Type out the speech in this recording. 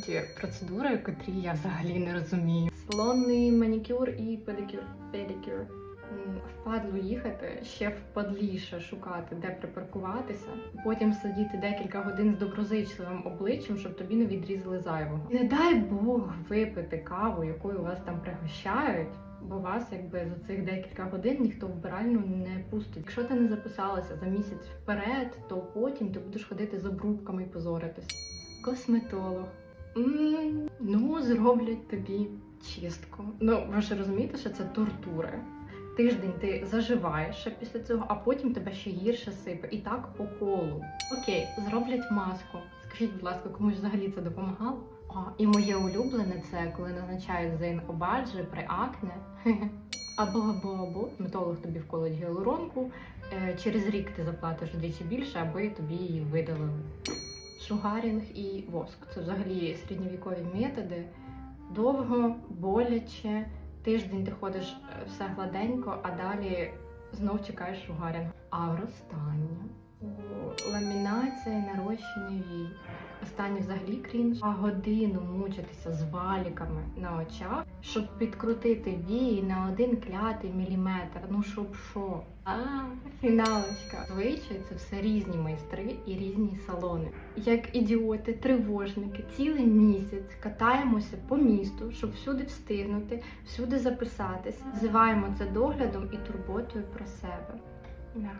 люті процедури, котрі я взагалі не розумію. Салонний манікюр і педикюр. Педикюр. Впадло їхати, ще впадліше шукати, де припаркуватися, потім сидіти декілька годин з доброзичливим обличчям, щоб тобі не відрізали зайвого. Не дай Бог випити каву, якою вас там пригощають. Бо вас, якби за цих декілька годин ніхто вбиральну не пустить. Якщо ти не записалася за місяць вперед, то потім ти будеш ходити з обрубками і позоритись. Косметолог. Ну, зроблять тобі чистку. Ну, ви ж розумієте, що це тортури. Тиждень ти заживаєш ще після цього, а потім тебе ще гірше сипе. І так по колу. Окей, зроблять маску. Скажіть, будь ласка, комусь взагалі це допомагало? А, і моє улюблене це коли назначають зейн обаджі при акне. Або або або метолог тобі вколить гіалуронку. Е, через рік ти заплатиш вдвічі більше, аби тобі її видалили. Шугарінг і воск це взагалі середньовікові методи. Довго, боляче. Тиждень ти ходиш е, все гладенько, а далі знов чекаєш шугарінг. А розтання, О, і нарощення вій. Останній взагалі крінж. А годину мучитися з валіками на очах, щоб підкрутити вії на один клятий міліметр. Ну щоб що? А, фіналочка. Звичай це все різні майстри і різні салони. Як ідіоти, тривожники, цілий місяць катаємося по місту, щоб всюди встигнути, всюди записатися. Називаємо це доглядом і турботою про себе. Да.